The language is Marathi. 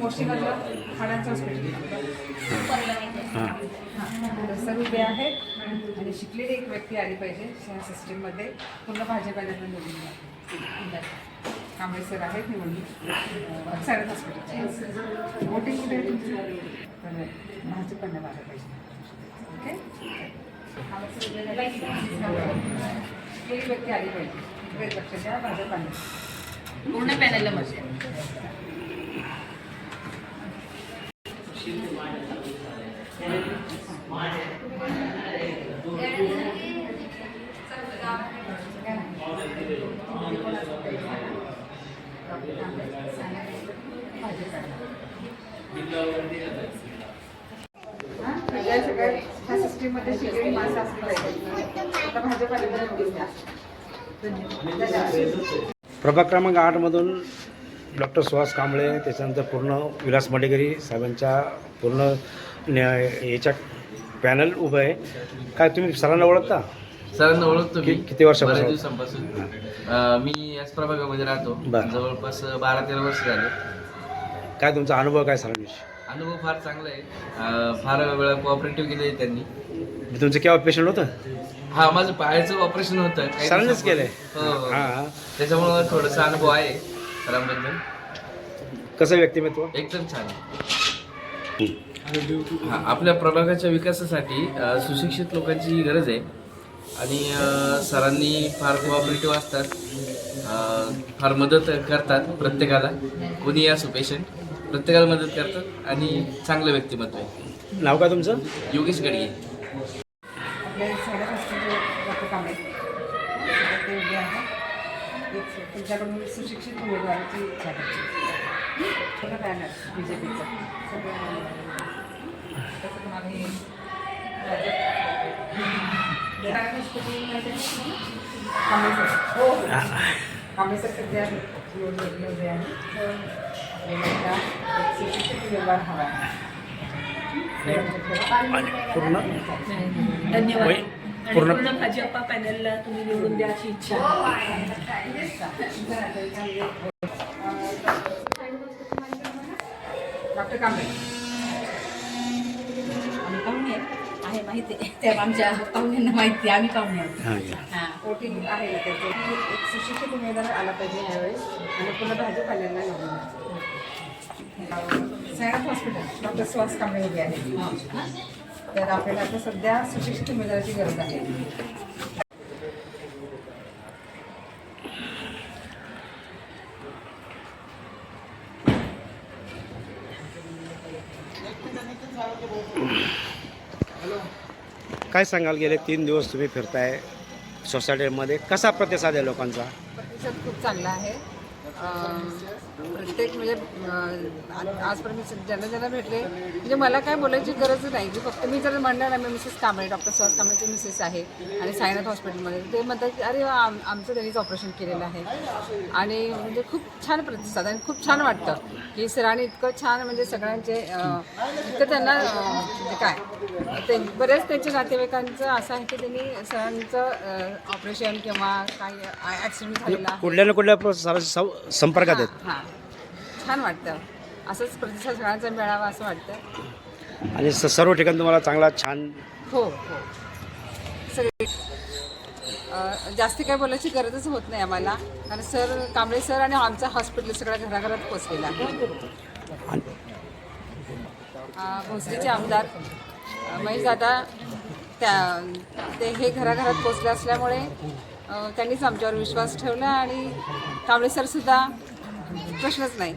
कुशीनगरला हाडांचं हॉस्पिटल हां. हां. सर उभे आहेत आणि शिकलेली एक व्यक्ती आली पाहिजे या सिस्टीममध्ये. पूर्ण भाजपाला निवडून कांबळे सर आहेत निवडणूक सारंग हॉस्पिटल वोटिंग कुठे तर भाजपाला आलं पाहिजे. ओके? व्यक्ती आली पाहिजे. भाजपाने पूर्ण पॅनलला सगळ्या ह्या सिस्टीममध्ये शिकलेली माणसं असली पाहिजे आता धन्यवाद. प्रभाग क्रमांक आठमधून डॉक्टर सुहास कांबळे त्याच्यानंतर पूर्ण विलास मडेकरी साहेबांच्या पूर्ण याच्या पॅनल उभं आहे. काय तुम्ही सरांना ओळखता? सरांना ओळखतो कि- किती वर्षापासून? बऱ्याच दिवसांपासून. अं, मी याच प्रभागामध्ये राहतो. बरं. जवळपास बारा तेरा वर्ष झाले. काय तुमचा अनुभव काय सरांविषयी? अनुभव फार चांगला आहे. अं, फार वेळा कोऑपरेटिव्ह केले त्यांनी. म्हणजे तुमचं केव्हा पेशंट होतं? हा माझं पायाचं ऑपरेशन होतं. काही सरांनीच. केलंय. हो हो. हां. त्याच्यामुळं थोडासा अनुभव आहे सरांबद्दल. कसं व्यक्तिमत्व? एकदम छान. हा आपल्या प्रभागाच्या विकासासाठी अ, सुशिक्षित लोकांची गरज आहे. आणि अ, सरांनी फार कोऑपरेटिव्ह असतात. अ, फार मदत करतात प्रत्येकाला. कोणीही असो पेशंट प्रत्येकाला मदत करतात आणि चांगलं व्यक्तिमत्व आहे. नाव काय तुमचं? योगेश गडगे. हॉस्पिटल डॉक्टर कांबळे ते उभे एक तुमच्याकडून सुशिक्षित उमेदवाराची इच्छा आहे. सगळं बॅनर बी जे पीचं तसं तुम्हाला हे आहे? कांबळे सर हो. सध्या निवडणूक उभे तर आपल्याला सुशिक्षित उमेदवार हवा आहे. पूर्ण? धन्यवाद. आणि पूर्ण- पूर्ण भाजपा पॅनलला तुम्ही निवडून द्या अशी इच्छा आहे. डॉक्टर कांबळे. आम्ही पाहुणे आहेत. आहे माहिती आहे. त्या आमच्या पाहुण्यांना माहिती आहे. आम्ही पाहुणे आहोत. हां या. हां. आहे ना त्याचं. की एक सुशिक्षित उमेदवार आला पाहिजे यावेळेस आणि पुन्हा भाजप आलेला निवडून सैराट हॉस्पिटल डॉक्टर सुहास कांबळे उभे आहेत तर आपल्याला आता सध्या सुशिक्षित उमेदवाराची गरज आहे. काय सांगाल गेले तीन दिवस तुम्ही फिरताय सोसायटीमध्ये. कसा प्रतिसाद आहे लोकांचा? प्रतिसाद खूप चांगला आहे. प्रत्येक म्हणजे आजपर्यंत ज्यांना ज्यांना भेटले म्हणजे मला काय बोलायची गरज नाही. की फक्त मी जर म्हणलं ना मी मिसेस कांबळे डॉक्टर सुहास कांबळेचे मिसेस आहे आणि साईनाथ हॉस्पिटलमध्ये. ते म्हणतात की अरे आम आमचं त्यांनीच ऑपरेशन केलेलं आहे. आणि म्हणजे खूप छान प्रतिसाद आणि खूप छान वाटतं की सरांनी इतकं छान म्हणजे सगळ्यांचे इतकं त्यांना म्हणजे काय ते बरेच त्यांच्या नातेवाईकांचं असं आहे की त्यांनी सरांचं ऑपरेशन किंवा काही ॲक्सिडेंट झालेला कुठल्या ना कुठल्या संपर्कात आहेत. हां. छान वाटतं. असंच प्रतिसाद सगळ्यांचा मिळावा असं वाटतं. आणि स- सर्व ठिकाणी तुम्हाला चांगला छान हो हो. सगळे अं, जास्ती काय बोलायची गरजच होत नाही आम्हाला. कारण सर कांबळे सर आणि आमचं हॉस्पिटल सगळ्या घराघरात पोचलेलं आहे आणि- अं, भोसरीचे आमदार अं, महेशदादा त्या ते हे घराघरात पोचले असल्यामुळे त्यांनीच आमच्यावर विश्वास ठेवला आणि कांबळे सरसुद्धा प्रश्नच नाही.